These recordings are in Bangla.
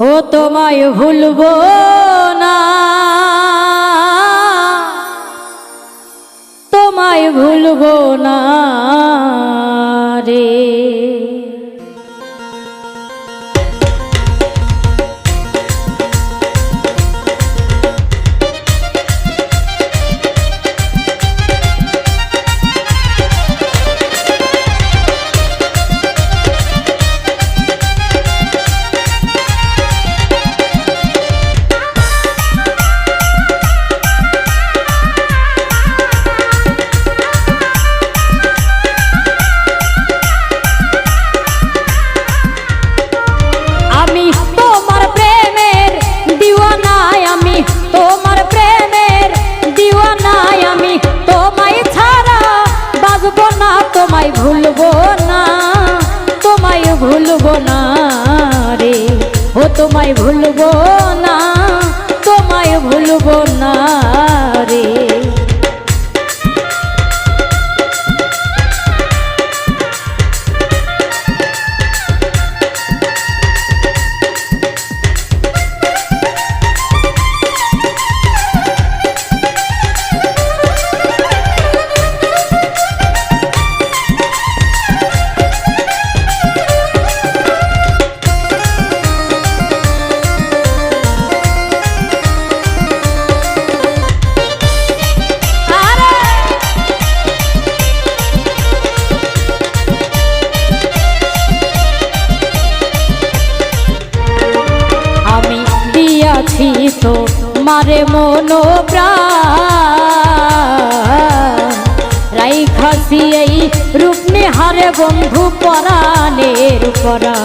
ও তোমায় ভুলবো তোমায় ভুলবো না তোমায় ভুলবো না রে। ও তোমায় ভুলবো না তোমায় ভুলবো না। মনো রাই খাসি এই রূপ হারে বন্ধু পরাণের পরা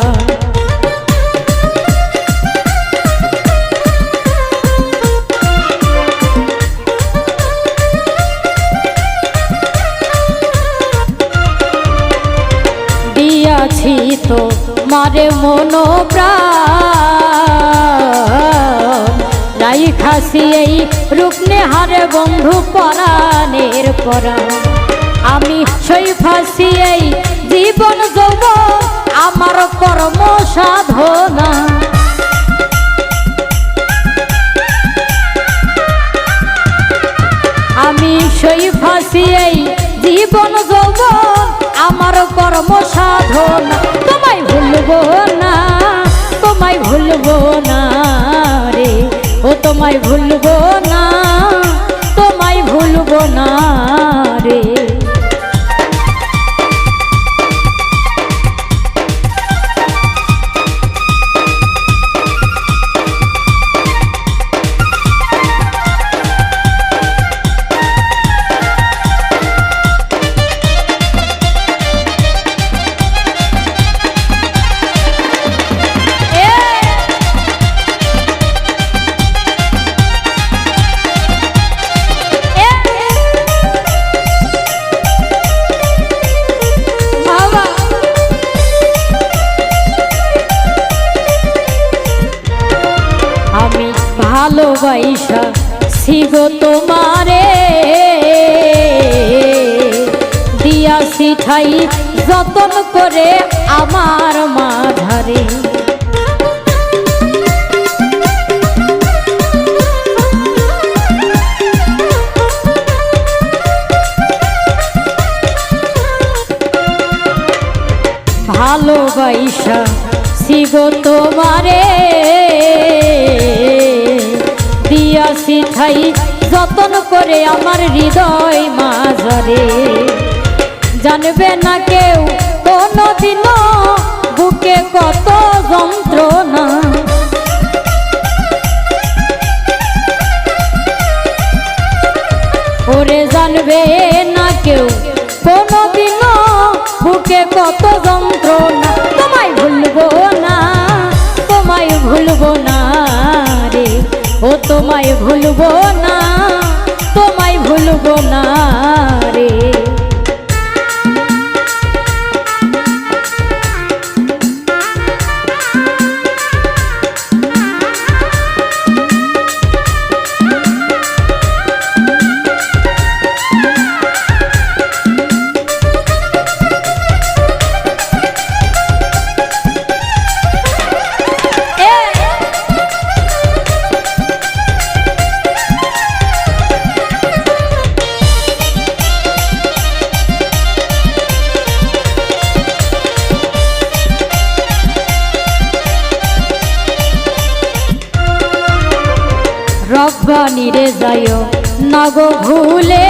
দিয়াছি তো মারে মনো রাই এই রূপনে হারে বন্ধু পরাণের পরা আমি সই এই জীবন যৌব আমার কর্ম সাধনা। আমি সই এই জীবন যৌবন আমার কর্ম সাধনা। তোমায় ভুলবো তোমায় ভুলবো ভালোবাসা শিগো তোমারে। দিয়া শিখাই যতন করে আমার মাঝারে ভালোবাসা শিব তোমারে। দিয়া শিখাই যতন করে আমার হৃদয় মাঝারে। জানবে না কেউ, কোনদিনও বুকে কত যন্ত্রণা। ওরে জানবে না কেউ, কোনদিনও বুকে কত যন্ত্রণা। তোমায় ভুলবো না, তোমায় ভুলবো না। ও তোমায় ভুলবো না তোমায় ভুলবো না। যাইও, না গো ভুলে।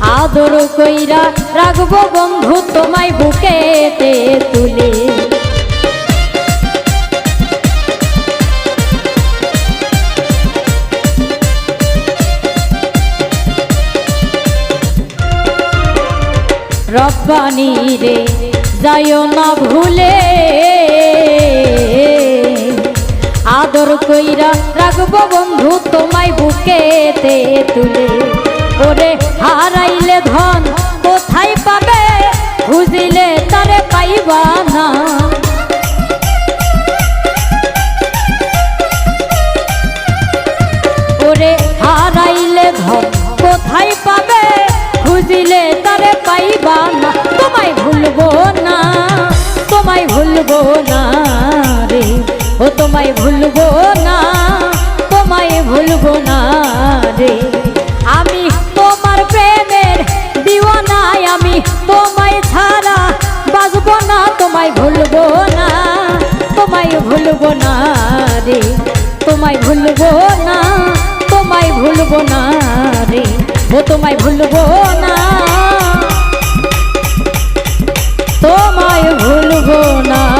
আদর কইরা রাখব বন্ধু তোমায় বুকেতে তুলে। রব্বানি রে যাইও না ভুলে। রাখব বন্ধু তোমায় বুকেতে তুলে। ওরে হারাইলে ধন কোথায় পাবে? খুঁজিলে তারে পাইবা না। ওরে হারাইলে ধন কোথায় পাবে? খুঁজিলে তারে পাইবা না। তোমায় ভুলবো না, তোমায় ভুলবো না রে। ও তোমায় ভুলবো তোমায় ভুলবো না তোমায় ভুলবো না রে ও তোমায় ভুলবো না। তোমায় ভুলবো না।